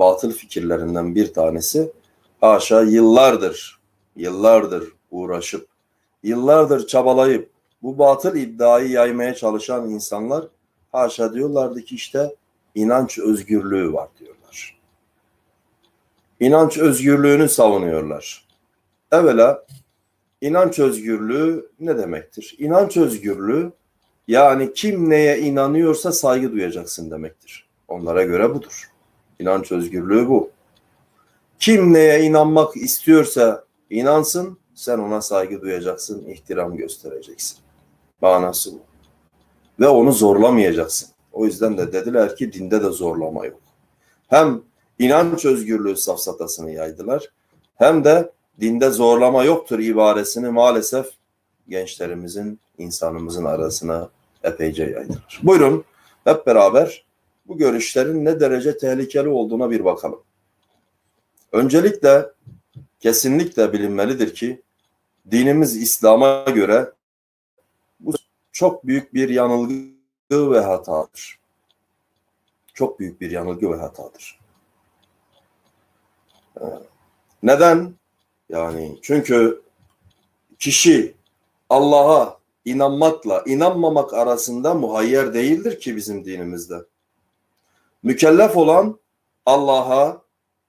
batıl fikirlerinden bir tanesi haşa yıllardır, yıllardır uğraşıp, yıllardır çabalayıp bu batıl iddiayı yaymaya çalışan insanlar haşa diyorlardı ki işte inanç özgürlüğü var diyorlar. İnanç özgürlüğünü savunuyorlar. Evvela inanç özgürlüğü ne demektir? İnanç özgürlüğü yani kim neye inanıyorsa saygı duyacaksın demektir. Onlara göre budur. İnanç özgürlüğü bu. Kim neye inanmak istiyorsa inansın, sen ona saygı duyacaksın, ihtiram göstereceksin. Manası bu. Ve onu zorlamayacaksın. O yüzden de dediler ki dinde de zorlama yok. Hem inanç özgürlüğü safsatasını yaydılar, hem de dinde zorlama yoktur ibaresini maalesef gençlerimizin, insanımızın arasına epeyce yaydılar. Buyurun hep beraber bu görüşlerin ne derece tehlikeli olduğuna bir bakalım. Öncelikle kesinlikle bilinmelidir ki dinimiz İslam'a göre bu çok büyük bir yanılgı ve hatadır. Çok büyük bir yanılgı ve hatadır. Ee, neden? Yani çünkü kişi Allah'a inanmakla inanmamak arasında muhayyer değildir ki bizim dinimizde. Mükellef olan Allah'a,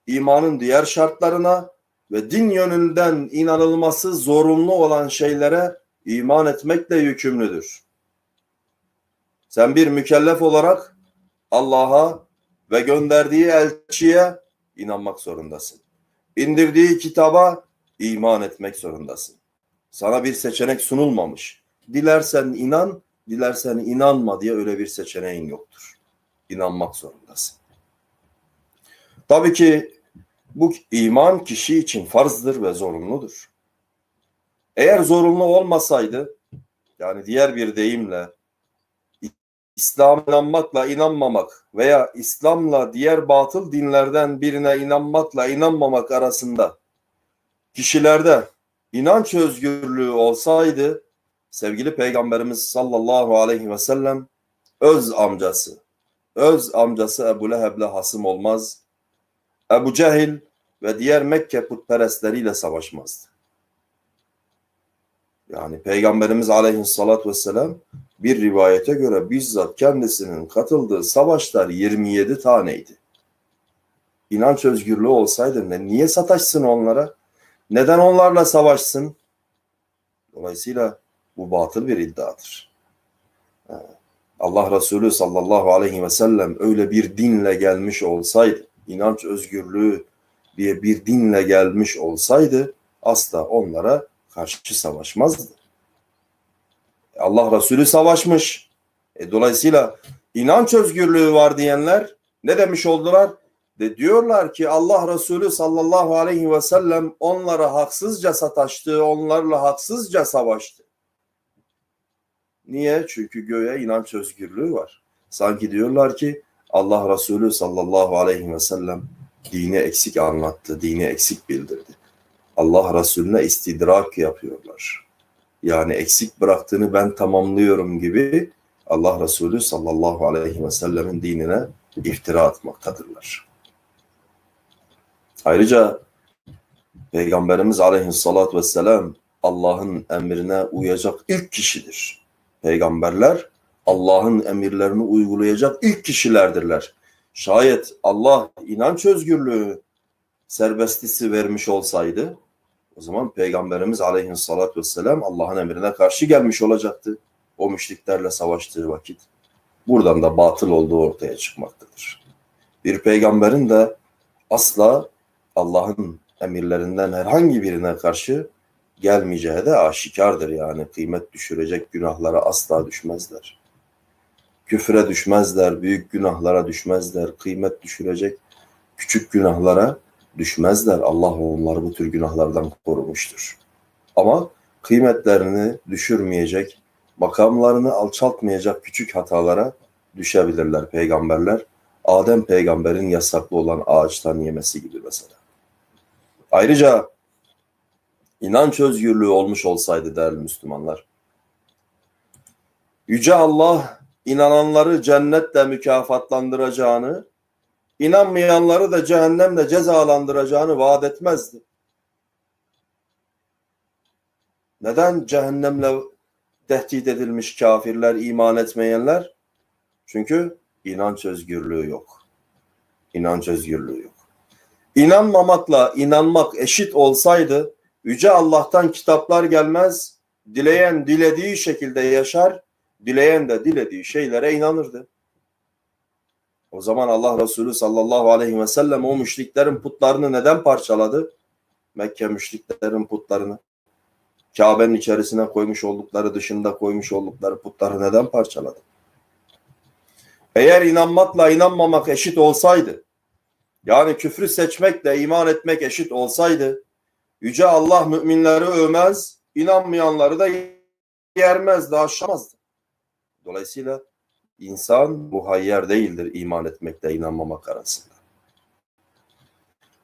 imanın diğer şartlarına ve din yönünden inanılması zorunlu olan şeylere iman etmekle yükümlüdür. Sen bir mükellef olarak Allah'a ve gönderdiği elçiye inanmak zorundasın. İndirdiği kitaba iman etmek zorundasın. Sana bir seçenek sunulmamış. Dilersen inan, dilersen inanma diye öyle bir seçeneğin yoktur. İnanmak zorundasın. Tabii ki bu iman kişi için farzdır ve zorunludur. Eğer zorunlu olmasaydı, yani diğer bir deyimle İslam'a inanmakla inanmamak veya İslam'la diğer batıl dinlerden birine inanmakla inanmamak arasında kişilerde inanç özgürlüğü olsaydı sevgili peygamberimiz sallallahu aleyhi ve sellem öz amcası öz amcası Ebu Leheb'le hasım olmaz. Ebu Cehil ve diğer Mekke putperestleriyle savaşmazdı. Yani Peygamberimiz aleyhissalatü vesselam bir rivayete göre bizzat kendisinin katıldığı savaşlar 27 taneydi. İnanç özgürlüğü olsaydı ne, niye sataşsın onlara? Neden onlarla savaşsın? Dolayısıyla bu batıl bir iddiadır. Allah Resulü sallallahu aleyhi ve sellem öyle bir dinle gelmiş olsaydı, inanç özgürlüğü diye bir dinle gelmiş olsaydı asla onlara karşı savaşmazdı. Allah Resulü savaşmış. E, dolayısıyla inanç özgürlüğü var diyenler ne demiş oldular? De diyorlar ki Allah Resulü sallallahu aleyhi ve sellem onlara haksızca sataştı, onlarla haksızca savaştı. Niye? Çünkü göğe inanç özgürlüğü var. Sanki diyorlar ki Allah Resulü sallallahu aleyhi ve sellem dini eksik anlattı, dini eksik bildirdi. Allah Resulüne istidrak yapıyorlar. Yani eksik bıraktığını ben tamamlıyorum gibi Allah Resulü sallallahu aleyhi ve sellemin dinine iftira atmaktadırlar. Ayrıca Peygamberimiz aleyhissalatü vesselam Allah'ın emrine uyacak ilk kişidir. Peygamberler Allah'ın emirlerini uygulayacak ilk kişilerdirler. Şayet Allah inanç özgürlüğü serbestisi vermiş olsaydı o zaman Peygamberimiz aleyhissalatü vesselam Allah'ın emrine karşı gelmiş olacaktı. O müşriklerle savaştığı vakit. Buradan da batıl olduğu ortaya çıkmaktadır. Bir peygamberin de asla Allah'ın emirlerinden herhangi birine karşı gelmeyeceği de aşikardır yani. Kıymet düşürecek günahlara asla düşmezler. Küfre düşmezler, büyük günahlara düşmezler, kıymet düşürecek küçük günahlara düşmezler. Allah onları bu tür günahlardan korumuştur. Ama kıymetlerini düşürmeyecek, makamlarını alçaltmayacak küçük hatalara düşebilirler peygamberler. Adem peygamberin yasaklı olan ağaçtan yemesi gibi mesela. Ayrıca inanç özgürlüğü olmuş olsaydı değerli Müslümanlar. Yüce Allah inananları cennetle mükafatlandıracağını, inanmayanları da cehennemle cezalandıracağını vaat etmezdi. Neden cehennemle tehdit edilmiş kafirler, iman etmeyenler? Çünkü inanç özgürlüğü yok. İnanç özgürlüğü yok. İnanmamakla inanmak eşit olsaydı Yüce Allah'tan kitaplar gelmez, dileyen dilediği şekilde yaşar, dileyen de dilediği şeylere inanırdı. O zaman Allah Resulü sallallahu aleyhi ve sellem o müşriklerin putlarını neden parçaladı? Mekke müşriklerin putlarını. Kabe'nin içerisine koymuş oldukları, dışında koymuş oldukları putları neden parçaladı? Eğer inanmakla inanmamak eşit olsaydı, yani küfrü seçmekle iman etmek eşit olsaydı, Yüce Allah müminleri övmez, inanmayanları da yermezdi, aşamazdı. Dolayısıyla insan muhayyer değildir iman etmekle inanmamak arasında.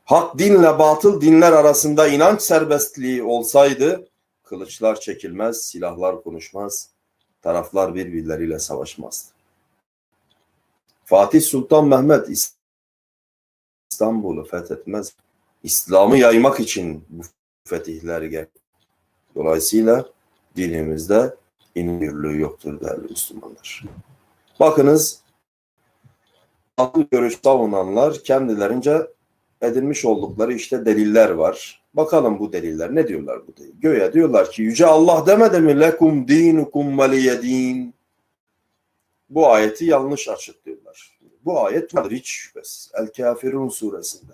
Hak dinle batıl dinler arasında inanç serbestliği olsaydı, kılıçlar çekilmez, silahlar konuşmaz, taraflar birbirleriyle savaşmazdı. Fatih Sultan Mehmet İstanbul'u fethetmez. İslam'ı yaymak için bu fetihler gel. Dolayısıyla dinimizde inanırlığı yoktur değerli Müslümanlar. Bakınız akıl görüş savunanlar kendilerince edinmiş oldukları işte deliller var. Bakalım bu deliller ne diyorlar bu delil? Göğe diyorlar ki Yüce Allah demedi mi lekum dinukum veliyedin. Bu ayeti yanlış açıklıyorlar. Bu ayet vardır hiç şüphesiz. El Kafirun suresinde.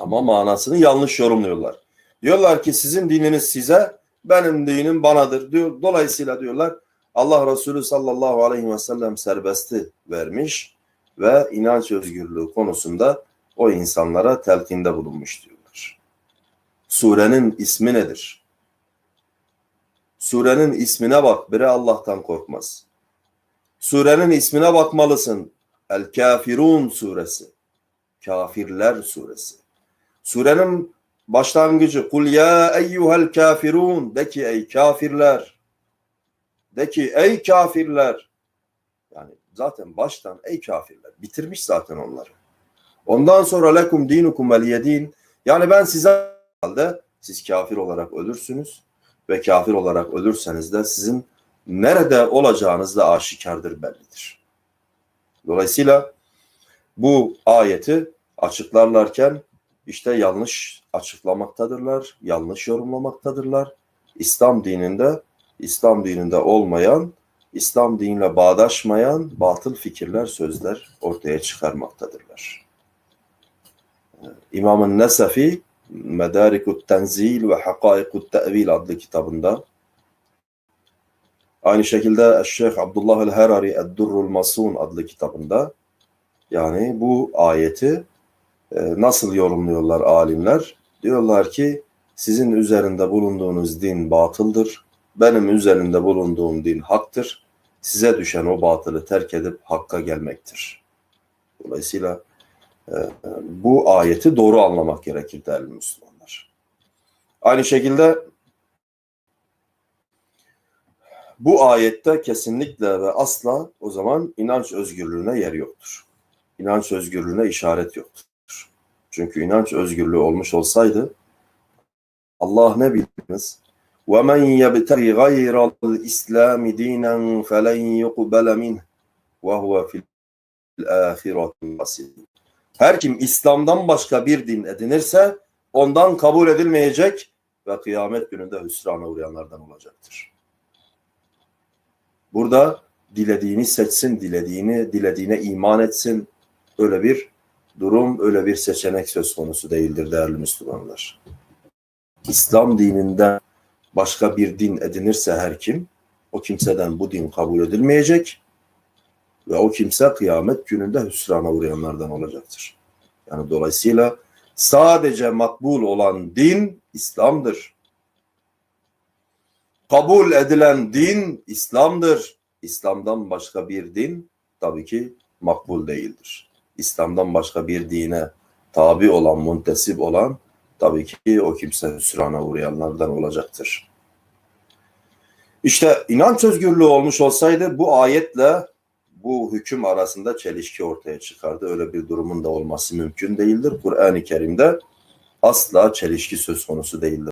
Ama manasını yanlış yorumluyorlar. Diyorlar ki sizin dininiz size, benim dinim banadır. Diyor. Dolayısıyla diyorlar Allah Resulü sallallahu aleyhi ve sellem serbesti vermiş ve inanç özgürlüğü konusunda o insanlara telkinde bulunmuş diyorlar. Surenin ismi nedir? Surenin ismine bak, biri Allah'tan korkmaz. Surenin ismine bakmalısın. El Kafirun suresi. Kafirler suresi. Surenin başlangıcı kul ya eyyuhel kafirun de ki ey kafirler de ki ey kafirler yani zaten baştan ey kafirler bitirmiş zaten onları. Ondan sonra lekum dinukum veliyedin yani ben size halde siz kafir olarak ölürsünüz ve kafir olarak ölürseniz de sizin nerede olacağınız da aşikardır bellidir. Dolayısıyla bu ayeti açıklarlarken işte yanlış açıklamaktadırlar, yanlış yorumlamaktadırlar. İslam dininde, İslam dininde olmayan, İslam dinle bağdaşmayan batıl fikirler, sözler ortaya çıkarmaktadırlar. İmam-ı Nesefi Medarikut Tenzil ve Hakaikut Te'vil adlı kitabında aynı şekilde Şeyh Abdullah el-Herari Eddurrul Masun adlı kitabında yani bu ayeti nasıl yorumluyorlar alimler? Diyorlar ki sizin üzerinde bulunduğunuz din batıldır. Benim üzerinde bulunduğum din haktır. Size düşen o batılı terk edip hakka gelmektir. Dolayısıyla e, bu ayeti doğru anlamak gerekir değerli Müslümanlar. Aynı şekilde bu ayette kesinlikle ve asla o zaman inanç özgürlüğüne yer yoktur. İnanç özgürlüğüne işaret yoktur. Çünkü inanç özgürlüğü olmuş olsaydı Allah ne bilmez? وَمَنْ يَبْتَغِ غَيْرَ الْإِسْلَامِ دِينًا فَلَنْ يُقْبَلَ مِنْهُ وَهُوَ فِي الْآخِرَةِ الْخَاسِرِينَ Her kim İslam'dan başka bir din edinirse ondan kabul edilmeyecek ve kıyamet gününde hüsrana uğrayanlardan olacaktır. Burada dilediğini seçsin, dilediğini, dilediğine iman etsin. Öyle bir durum, öyle bir seçenek söz konusu değildir değerli Müslümanlar. İslam dininden başka bir din edinirse her kim, o kimseden bu din kabul edilmeyecek ve o kimse kıyamet gününde hüsrana uğrayanlardan olacaktır. Yani dolayısıyla sadece makbul olan din İslam'dır. Kabul edilen din İslam'dır. İslam'dan başka bir din tabii ki makbul değildir. İslam'dan başka bir dine tabi olan, muntesip olan tabii ki o kimse hüsrana uğrayanlardan olacaktır. İşte inanç özgürlüğü olmuş olsaydı bu ayetle bu hüküm arasında çelişki ortaya çıkardı. Öyle bir durumun da olması mümkün değildir. Kur'an-ı Kerim'de asla çelişki söz konusu değildir.